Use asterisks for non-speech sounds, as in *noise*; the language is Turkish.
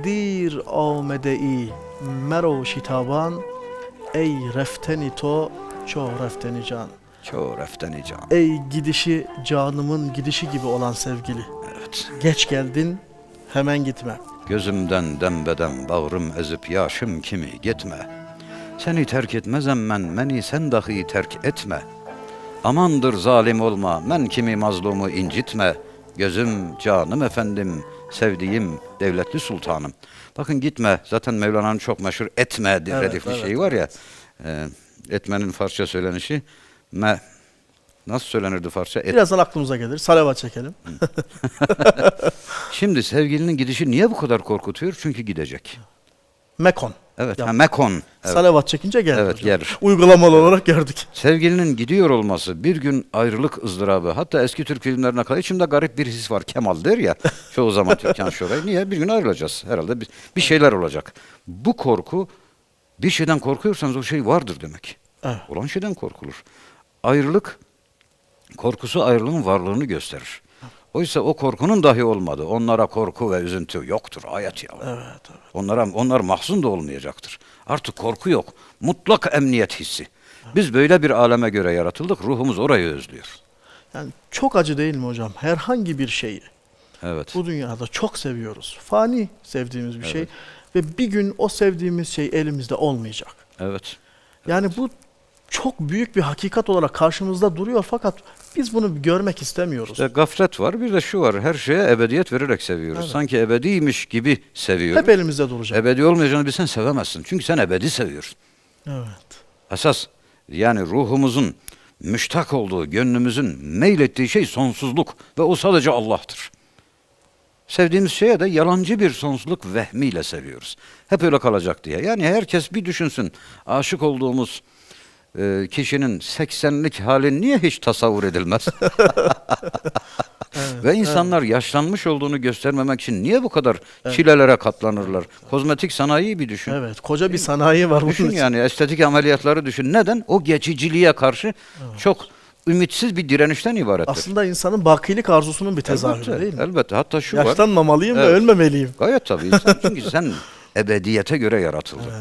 دیر آمده ای مرو شتابان ey refteni to ço refteni can. Çoğu refteni can. Ey gidişi canımın gidişi gibi olan sevgili. Evet. Geç geldin hemen gitme. Gözümden dembeden bağrım ezip yaşım kimi gitme. Seni terk etmezem men, beni sen dahi terk etme. Amandır zalim olma, men kimi mazlumu incitme. Gözüm, canım efendim, sevdiğim devletli sultanım. Bakın gitme, zaten Mevlana'nın çok meşhur etme Evet, redifli evet, şeyi var ya. e, etmenin Farsça söylenişi. Me, nasıl söylenirdi Farsça? Et, Birazdan aklımıza gelir. Salavat çekelim. *laughs* Şimdi sevgilinin gidişi niye bu kadar korkutuyor? Çünkü gidecek. Mekon. Evet, Yap. ha, Mekon. Evet. Salavat çekince geldi Evet, hocam. gelir. Uygulamalı olarak gördük. Sevgilinin gidiyor olması, bir gün ayrılık ızdırabı, hatta eski Türk filmlerine kadar içimde garip bir his var. Kemal der ya, *laughs* çoğu zaman Türkan Şoray. Niye? Bir gün ayrılacağız. Herhalde bir, bir şeyler olacak. Bu korku, bir şeyden korkuyorsanız o şey vardır demek. Evet. Olan şeyden korkulur. Ayrılık, korkusu ayrılığın varlığını gösterir. Oysa o korkunun dahi olmadı. Onlara korku ve üzüntü yoktur. Ayet ya. Evet, evet. Onlara, onlar mahzun da olmayacaktır. Artık korku yok. Mutlak emniyet hissi. Biz böyle bir aleme göre yaratıldık. Ruhumuz orayı özlüyor. Yani çok acı değil mi hocam? Herhangi bir şeyi Evet. bu dünyada çok seviyoruz. Fani sevdiğimiz bir şey. Ve bir gün o sevdiğimiz şey elimizde olmayacak. Evet. Yani bu çok büyük bir hakikat olarak karşımızda duruyor fakat biz bunu görmek istemiyoruz. İşte gaflet var. Bir de şu var. Her şeye ebediyet vererek seviyoruz. Evet. Sanki ebediymiş gibi seviyoruz. Hep elimizde duracak. Ebedi olmayacağını bilsen sevemezsin. Çünkü sen ebedi seviyorsun. Evet. Esas yani ruhumuzun müştak olduğu, gönlümüzün meylettiği şey sonsuzluk ve o sadece Allah'tır. Sevdiğimiz şeye de yalancı bir sonsuzluk vehmiyle seviyoruz. Hep öyle kalacak diye. Yani herkes bir düşünsün. Aşık olduğumuz e, kişinin 80'lik hali niye hiç tasavvur edilmez? *laughs* Ve insanlar yaşlanmış olduğunu göstermemek için niye bu kadar çilelere katlanırlar? Kozmetik sanayiyi bir düşün. Evet. Koca bir sanayi var bunun Düşün yani estetik ameliyatları düşün. Neden? O geçiciliğe karşı çok ümitsiz bir direnişten ibarettir. Aslında insanın bakilik arzusunun bir tezahürü elbette, değil mi? elbette. Hatta şu var. Yaşlanmamalıyım ve Evet. ölmemeliyim. Gayet tabii. İnsan- Çünkü sen *laughs* ebediyete göre yaratıldın.